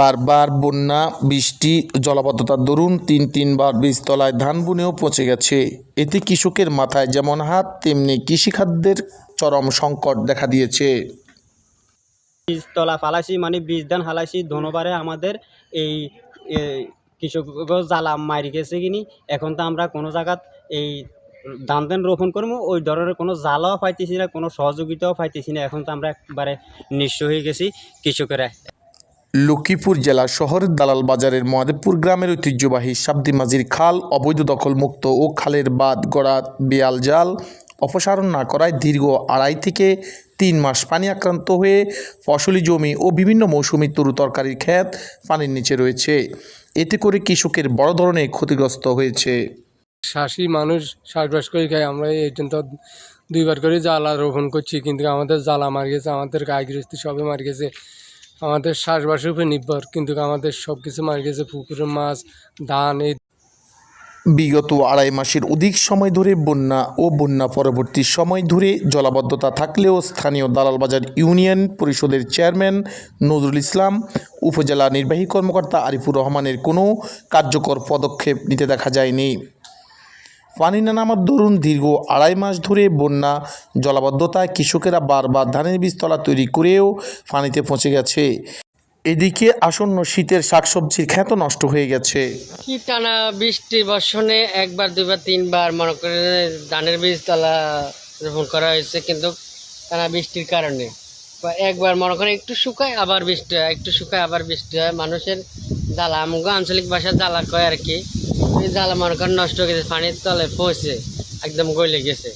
বারবার বন্যা, বৃষ্টি জলাবদ্ধতার দরুন তিন তিনবার বীজতলায় ধান বুনেও পচে গেছে। এতে কৃষকের মাথায় যেমন হাত, তেমনি কৃষিখাদ্যের চরম সংকট দেখা দিয়েছে। বীজতলা ফালাইছি মানে বীজ ধান হালাইছি ধনবারে আমাদের এই কৃষক জ্বালা মারি গেছে কিনি। এখন তো আমরা কোনো জায়গাত এই ধান ধান রোপণ করব ওই ধরনের কোনো জ্বালাও পাইতেছি না, কোনো সহযোগিতাও পাইতেছি না। এখন তো আমরা একবারে নিঃস্ব হয়ে গেছি কৃষকেরা। লক্ষ্মীপুর জেলা শহরের দালাল বাজারের মহাদেবপুর গ্রামের ঐতিহ্যবাহী সাবদি মাঝির খাল, অবৈধ দখলমুক্ত ও খালের বাদ গড়া, বেয়াল জাল অপসারণ না করায় দীর্ঘ আড়াই থেকে তিন মাস পানি আক্রান্ত হয়ে ফসলি জমি ও বিভিন্ন মৌসুমি তরু তরকারির ক্ষেত পানির নিচে রয়েছে। এতে করে কৃষকের বড় ধরনের ক্ষতিগ্রস্ত হয়েছে। চাষি মানুষ চাষবাস করে খাই আমরা এই জন্য দুইবার করে জ্বালা রোপণ করছি, কিন্তু আমাদের জ্বালা মার গেছে, আমাদের গায়ে গৃহস্থী সবে মার গেছে। আমাদের চাষবাসের উপরে নির্ভর, কিন্তু আমাদের সব কিছু মার গেছে পুকুরের মাছ, ধান, এই বিগত আড়াই মাসের অধিক সময় ধরে বন্যা ও বন্যা পরবর্তী সময় ধরে জলাবদ্ধতা থাকলেও স্থানীয় দালালবাজার ইউনিয়ন পরিষদের চেয়ারম্যান নজরুল ইসলাম, উপজেলা নির্বাহী কর্মকর্তা আরিফুর রহমানের কোনো কার্যকর পদক্ষেপ নিতে দেখা যায়নি। পানি না নামার দরুন দীর্ঘ আড়াই মাস ধরে বন্যা, জলাবদ্ধতায় কৃষকেরা বারবার ধানের বীজতলা তৈরি করেও পানিতে পৌঁছে গেছে। এদিকে আসন্ন শীতের শাকসবজির খ্যাত নষ্ট হয়ে গেছে। কি টানা বৃষ্টি বর্ষণে একবার দুইবার তিনবার মনে করে ধানের বীজতলা রোপণ করা হয়েছে, কিন্তু টানা বৃষ্টির কারণে। একবার মনে করেন একটু শুকায় আবার বৃষ্টি হয়, একটু শুকায় আবার বৃষ্টি হয়। মানুষের জ্বালা, আমগো আঞ্চলিক ভাষায় জ্বালা কয় আর কি। এই জাল আমার কার নষ্ট গেছে পানির তলে পচে একদম গলে গেছে।